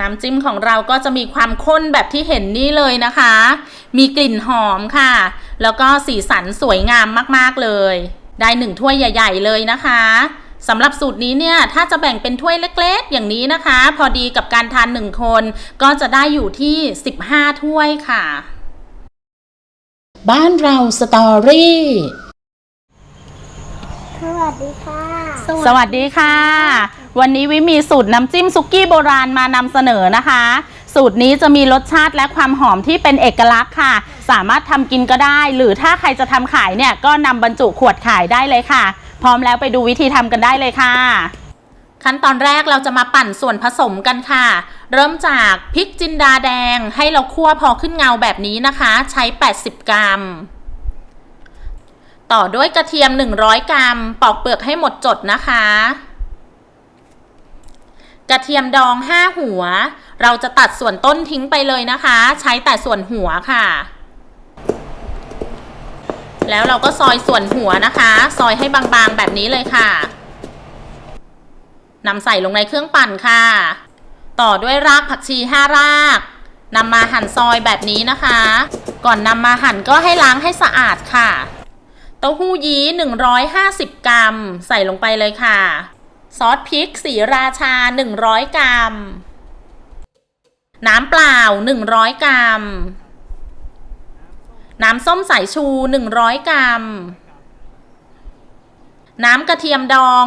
น้ำจิ้มของเราก็จะมีความข้นแบบที่เห็นนี่เลยนะคะ มีกลิ่นหอมค่ะ แล้วก็สีสันสวยงามมากๆเลย ได้หนึ่งถ้วยใหญ่ ๆ เลยนะคะสำหรับสูตรนี้เนี่ยถ้าจะแบ่งเป็นถ้วยเล็กๆ อย่างนี้นะคะ พอดีกับการทานหนึ่งคน ก็จะได้อยู่ที่ 15 ถ้วยค่ะ บ้านเราสตอรี่ วัสดีค่ะ สวัสดีค่ะ วันนี้วิมีสูตรน้ำจิ้มซุกี้โบราณมานำเสนอนะคะ สูตรนี้จะมีรสชาติและความหอมที่เป็นเอกลักษณ์ค่ะ สามารถทำกินก็ได้ หรือถ้าใครจะทำขายเนี่ยก็นำบรรจุขวดขายได้เลยค่ะ พร้อมแล้วไปดูวิธีทำกันได้เลยค่ะ ขั้นตอนแรกเราจะมาปั่นส่วนผสมกันค่ะ เริ่มจากพริกจินดาแดงให้เราคั่วพอขึ้นเงาแบบนี้นะคะ ใช้ 80 กรัม ต่อด้วยกระเทียม 100 กรัม ปอกเปลือกให้หมดจดนะคะ กระเทียมดอง 5 หัว เราจะตัดส่วนต้นทิ้งไปเลยนะคะ ใช้แต่ส่วนหัวค่ะ แล้วเราก็ซอยส่วนหัวนะคะ ซอยให้บางๆแบบนี้เลยค่ะนำใส่ลงในเครื่องปั่นค่ะ ต่อด้วยรากผักชี 5 รากนำมาหั่นซอยแบบนี้นะคะ ก่อนนำมาหั่นก็ให้ล้างให้สะอาดค่ะ เต้าหู้ยี้ 150 กรัม ใส่ลงไปเลยค่ะ ซอสพริกสีราชา 100 กรัม น้ำเปล่า 100 กรัม น้ำส้มสายชู 100 กรัม น้ำกระเทียมดอง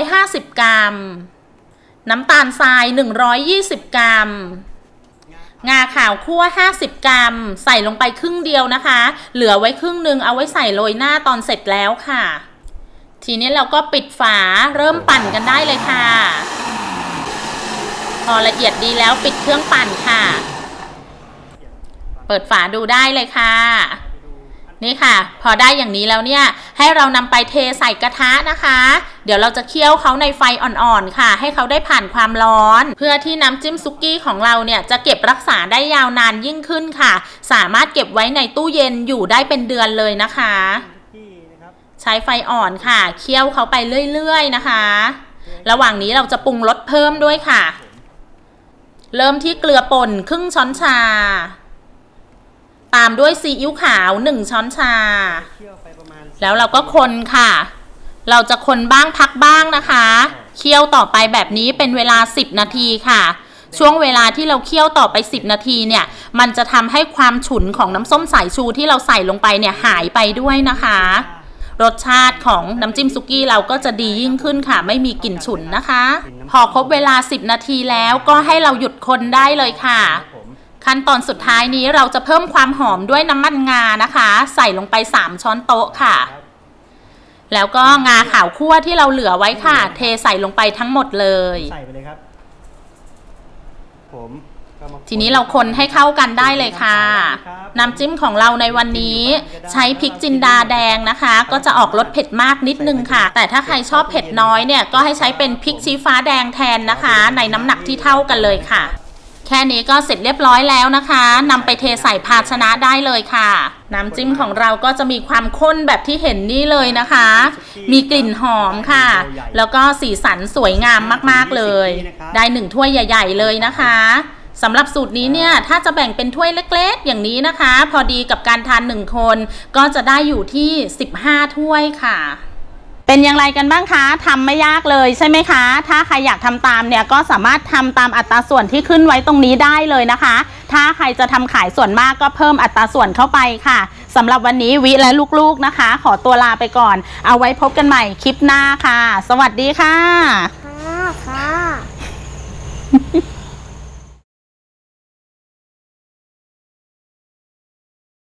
150 กรัม น้ำตาลทราย 120 กรัม งาขาวคั่ว 50 กรัม ใส่ลงไปครึ่งเดียวนะคะ เหลือไว้ครึ่งหนึ่งเอาไว้ใส่โรยหน้าตอนเสร็จแล้วค่ะ ทีนี้เราก็ปิดฝาเริ่มปั่นกันได้เลยค่ะ พอละเอียดดีแล้วปิดเครื่องปั่นค่ะ เปิดฝาดูได้เลยค่ะ นี่ค่ะ พอได้อย่างนี้แล้วเนี่ย ให้เรานำไปเทใส่กระทะนะคะ เดี๋ยวเราจะเคี่ยวเขาในไฟอ่อนๆค่ะ ให้เขาได้ผ่านความร้อน เพื่อที่น้ำจิ้มซุกี้ของเราเนี่ยจะเก็บรักษาได้ยาวนานยิ่งขึ้นค่ะ สามารถเก็บไว้ในตู้เย็นอยู่ได้เป็นเดือนเลยนะคะ ใช้ไฟอ่อนค่ะ เคี่ยวเขาไปเรื่อยๆนะคะ ระหว่างนี้เราจะปรุงรสเพิ่มด้วยค่ะ เริ่มที่เกลือป่นครึ่งช้อนชา ตามด้วยซีอิ๊วขาว1ช้อนชา แล้วเราก็คนค่ะ เราจะคนบ้างพักบ้างนะคะ เคี่ยวต่อไปแบบนี้เป็นเวลา 10 นาทีค่ะ ช่วงเวลาที่เราเคี่ยวต่อไป 10 นาทีเนี่ย มันจะทำให้ความฉุนของน้ำส้มสายชูที่เราใส่ลงไปเนี่ยหายไปด้วยนะคะ รสชาติของน้ำจิ้มซุกี้เราก็จะดียิ่งขึ้นค่ะ ไม่มีกลิ่นฉุนนะคะ พอครบเวลา 10 นาทีแล้วก็ให้เราหยุดคนได้เลยค่ะขั้นตอนสุดท้ายนี้เราจะเพิ่มความหอมด้วยน้ำมันงานะคะ ใส่ลงไป 3 ช้อนโต๊ะค่ะ แล้วก็งาขาวคั่วที่เราเหลือไว้ค่ะ เทใส่ลงไปทั้งหมดเลย ใส่ไปเลยครับ ผมก็มาทีนี้เราคนให้เข้ากันได้เลยค่ะ น้ำจิ้มของเราในวันนี้ ใช้พริกจินดาแดงนะคะ ก็จะออกรสเผ็ดมากนิดนึงค่ะ แต่ถ้าใครชอบเผ็ดน้อยเนี่ยก็ให้ใช้เป็นพริกชี้ฟ้าแดงแทนนะคะ ในน้ำหนักที่เท่ากันเลยค่ะแค่นี้ก็เสร็จเรียบร้อยแล้วนะคะนำไปเทใส่ภาชนะได้เลยค่ะ น้ำจิ้มของเราก็จะมีความข้นแบบที่เห็นนี่เลยนะคะ มีกลิ่นหอมค่ะ แล้วก็สีสันสวยงามมากๆเลย ได้หนึ่งถ้วยใหญ่ ๆ เลยนะคะสำหรับสูตรนี้เนี่ย ถ้าจะแบ่งเป็นถ้วยเล็กๆ อย่างนี้นะคะ พอดีกับการทานหนึ่งคน ก็จะได้อยู่ที่ 15 ถ้วยค่ะ เป็นอย่างไรกันบ้างคะทำไม่ยากเลยใช่ไหมคะ ถ้าใครอยากทำตามเนี่ยก็สามารถทำตามอัตราส่วนที่ขึ้นไว้ตรงนี้ได้เลยนะคะ ถ้าใครจะทำขายส่วนมากก็เพิ่มอัตราส่วนเข้าไปค่ะสำหรับวันนี้วิและลูกๆนะคะ ขอตัวลาไปก่อน เอาไว้พบกันใหม่คลิปหน้าค่ะ สวัสดีค่ะ